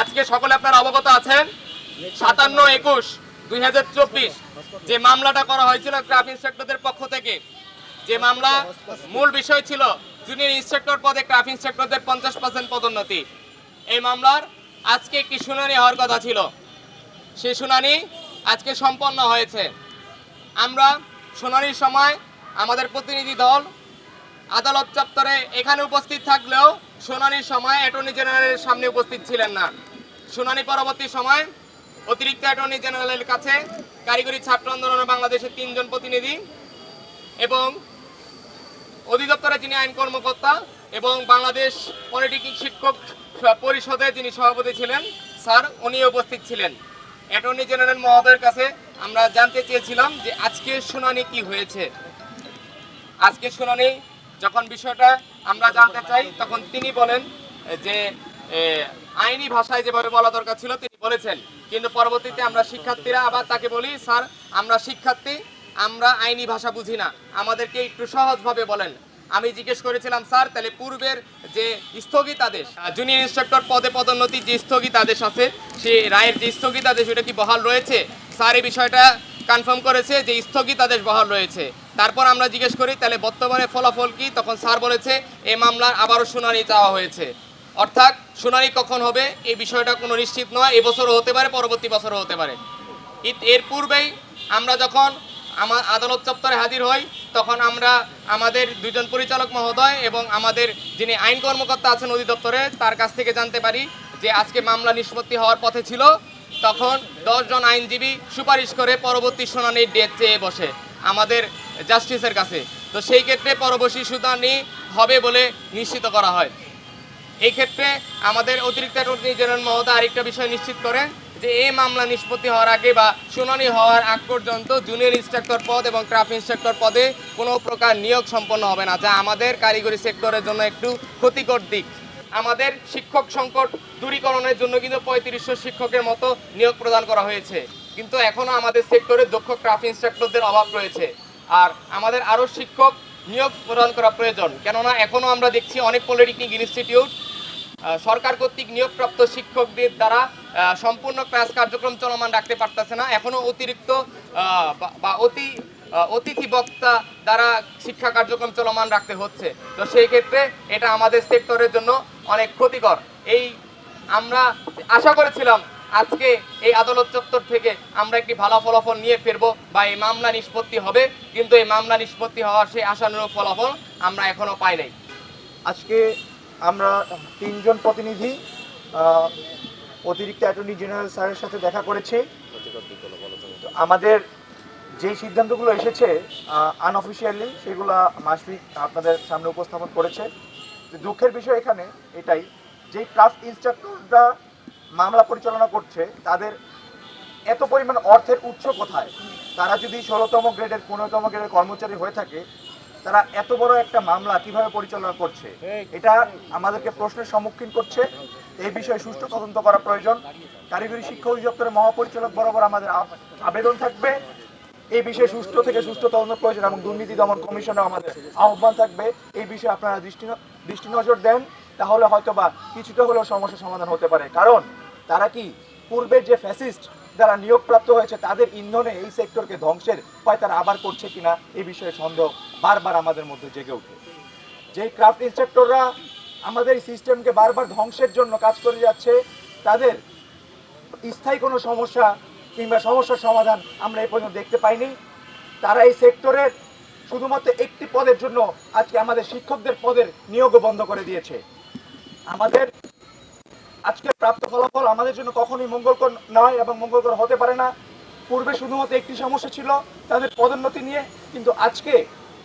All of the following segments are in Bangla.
আজকে সকলে আপনারা অবগত আছেন, সাতান্ন একুশ দুই যে মামলাটা করা হয়েছিল ক্রাফ ইন্সপেক্টরদের পক্ষ থেকে, যে মামলা মূল বিষয় ছিল জুনিয়র ইন্সপেক্টর পদে ক্রাফ ইন্সপেক্টরদের পঞ্চাশ পার্সেন্ট পদোন্নতি। এই মামলার আজকে একটি শুনানি হওয়ার কথা ছিল। সেই শুনানি আজকে সম্পন্ন হয়েছে। আমরা শুনানির সময় আমাদের প্রতিনিধি দল আদালত চত্বরে এখানে উপস্থিত থাকলেও শুনানির সময় অ্যাটর্নি জেনারেলের সামনে উপস্থিত ছিলেন না। শুনানি পরবর্তী সময় অতিরিক্ত অ্যাটর্নি জেনারেলের কাছে কারিগরি ছাত্র আন্দোলন বাংলাদেশের তিনজন প্রতিনিধি এবং অধিদপ্তরে যিনি আইন কর্মকর্তা এবং বাংলাদেশ পলিটেকনিক শিক্ষক পরিষদে যিনি সভাপতি ছিলেন, স্যার উনি উপস্থিত ছিলেন। অ্যাটর্নি জেনারেল মহোদয়ের কাছে আমরা জানতে চেয়েছিলাম যে আজকে শুনানি কি হয়েছে। আজকে শুনানি যখন বিষয়টা আমরা জানতে চাই, তখন তিনি বলেন যে আইনি ভাষায় যেভাবে বলা দরকার ছিল, তিনি বলেছেন। কিন্তু পরবর্তীতে আমরা শিক্ষার্থীরা আবার তাকে বলি, স্যার, আমরা শিক্ষার্থী, আমরা আইনি ভাষা বুঝি না। আমাদেরকে একটু সহজভাবে বলেন। আমি জিজ্ঞেস করেছিলাম, স্যার, তাহলে পূর্বের যে স্থগিতাদেশ জুনিয়র ইন্সপেক্টর পদে পদোন্নতির যে স্থগিতাদেশ আছে সেই রায়ের যে স্থগিতাদেশ, ওটা কি বহাল রয়েছে? স্যার এই বিষয়টা কনফার্ম করেছে যে স্থগিতাদেশ বহাল রয়েছে। তারপর আমরা জিজ্ঞেস করি, তাহলে বর্তমানে ফলাফল কি? তখন স্যার বলেছে এই মামলার আবারও শুনানি চাওয়া হয়েছে। অর্থাৎ শুনানি কখন হবে এই বিষয়টা কোনো নিশ্চিত নয় এবছরও হতে পারে, পরবর্তী বছরও হতে পারে। এর পূর্বেই আমরা যখন আমার আদালত চত্বরে হাজির হই, তখন আমরা আমাদের দুজন পরিচালক মহোদয় এবং আমাদের যিনি আইন কর্মকর্তা আছেন অধিদপ্তরে, তার কাছ থেকে জানতে পারি যে আজকে মামলা নিষ্পত্তি হওয়ার পথে ছিল। তখন দশজন আইনজীবী সুপারিশ করে পরবর্তী শুনানির ডেট চেয়ে বসে। আমাদের জাস্টিসের কাছে। তো সেই ক্ষেত্রে পরবর্তী শুনানি হবে বলে নিশ্চিত করা হয়। এই ক্ষেত্রে আমাদের অতিরিক্ত অ্যাটর্নি জেনারেল মহোদয় আরেকটা বিষয় নিশ্চিত করেন যে, এই মামলা নিষ্পত্তি হওয়ার আগে বা শুনানি হওয়ার আগ পর্যন্ত জুনিয়র ইন্সট্রাক্টর পদ এবং ক্রাফট ইন্সট্রাক্টর পদে কোনো প্রকার নিয়োগ সম্পন্ন হবে না, যা আমাদের কারিগরি সেক্টরের জন্য একটু ক্ষতিকর দিক। আমাদের শিক্ষক সংকট দূরীকরণের জন্য কিন্তু পঁয়ত্রিশশো শিক্ষকের মতো নিয়োগ প্রদান করা হয়েছে। কিন্তু এখনও আমাদের সেক্টরে দক্ষ ক্রাফট ইন্সট্রাক্টরদের অভাব রয়েছে। আর আমাদের আরও শিক্ষক নিয়োগ প্রদান করা প্রয়োজন। কেননা এখনও আমরা দেখছি অনেক পলিটেকনিক ইনস্টিটিউট সরকার কর্তৃক নিয়োগপ্রাপ্ত শিক্ষকদের দ্বারা সম্পূর্ণ ক্লাস কার্যক্রম চলমান রাখতে পারতেছে না। এখনও অতিরিক্ত বা- অতি অতিথি বক্তা দ্বারা শিক্ষা কার্যক্রম চলমান রাখতে হচ্ছে। তো সেই ক্ষেত্রে এটা আমাদের সেক্টরের জন্য অনেক ক্ষতিকর। এই আমরা আশা করেছিলাম আজকে এই আদালত চত্বর থেকে আমরা একটি ভালো ফলাফল নিয়ে ফিরবো বা এই মামলা নিষ্পত্তি হবে, কিন্তু এই মামলা নিষ্পত্তি হওয়ার সেই আশানুরূপ ফলাফল আমরা এখনও পাই নাই। আজকে আমরা তিনজন প্রতিনিধি অতিরিক্ত অ্যাটর্নি জেনারেল স্যারের সাথে দেখা করেছি। আমাদের যে সিদ্ধান্তগুলো এসেছে আনঅফিসিয়ালি সেগুলো মাসফিক আপনাদের সামনে উপস্থাপন করেছে। দুঃখের বিষয় এখানে এটাই যে ক্রাফট ইনস্ট্রাক্টররা মামলা পরিচালনা করছে, তাদের এত পরিমাণ অর্থের উৎস কোথায়? তারা যদি ষোলোতম গ্রেডের, পনেরোতম গ্রেডের কর্মচারী হয়ে থাকে, তারা এত বড় একটা মামলা কীভাবে পরিচালনা করছে? এটা আমাদেরকে প্রশ্নের সম্মুখীন করছে। এই বিষয়ে সুষ্ঠু তদন্ত করা প্রয়োজন। কারিগরি শিক্ষা অধিদপ্তরের মহাপরিচালক বরাবর আমাদের আবেদন থাকবে। এই বিষয়ে সুষ্ঠু থেকে সুষ্ঠু তদন্ত প্রয়োজন এবং দুর্নীতি দমন কমিশনও আমাদের আহ্বান থাকবে। এই বিষয়ে আপনারা দৃষ্টি দৃষ্টি নজর দেন। তাহলে হয়তো বা কিছুটা হলেও সমস্যার সমাধান হতে পারে। কারণ তারা কি পূর্বের যে ফ্যাসিস্ট যারা নিয়োগপ্রাপ্ত হয়েছে, তাদের ইন্ধনে এই সেক্টরকে ধ্বংসের হয় তারা আবার করছে কিনা, এই বিষয়ে সন্দেহ বারবার আমাদের মধ্যে জেগে ওঠে। যেই ক্রাফট ইনস্ট্রাক্টররা আমাদের এই সিস্টেমকে বারবার ধ্বংসের জন্য কাজ করে যাচ্ছে, তাদের স্থায়ী কোনো সমস্যা কিংবা সমস্যার সমাধান আমরা এই পর্যন্ত দেখতে পাইনি। তারা এই সেক্টরের শুধুমাত্র একটি পদের জন্য আজকে আমাদের শিক্ষকদের পদের নিয়োগও বন্ধ করে দিয়েছে। আমাদের আজকে প্রাপ্ত ফলাফল আমাদের জন্য কখনোই মঙ্গলকর নয় এবং মঙ্গলকর হতে পারে না। পূর্বে শুধুমাত্র একটি সমস্যা ছিল তাদের পদোন্নতি নিয়ে, কিন্তু আজকে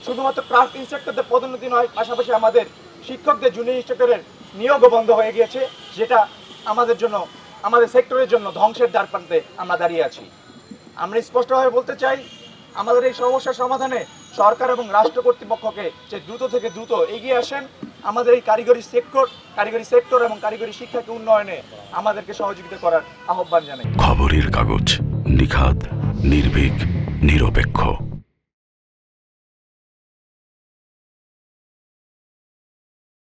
শুধুমাত্র ক্রাফট ইনস্ট্রাক্টরদের পদোন্নতি নয়, পাশাপাশি আমাদের শিক্ষকদের, জুনিয়র ইনস্ট্রাক্টরের নিয়োগও বন্ধ হয়ে গিয়েছে, যেটা আমাদের জন্য, আমাদের সেক্টরের জন্য ধ্বংসের দ্বার প্রান্তে আমরা দাঁড়িয়ে আছি। আমরা স্পষ্টভাবে বলতে চাই, আমাদের এই সমস্যার সমাধানে সরকার এবং রাষ্ট্র কর্তৃপক্ষকে যে দ্রুত থেকে দ্রুত এগিয়ে আসেন আমাদের এই কারিগরি সেক্টর কারিগরি সেক্টর এবং কারিগরি শিক্ষাকে উন্নয়নে আমাদেরকে সহযোগিতা করার আহ্বান জানাই। খবরের কাগজ নিখাদ, নির্ভীক, নিরপেক্ষ।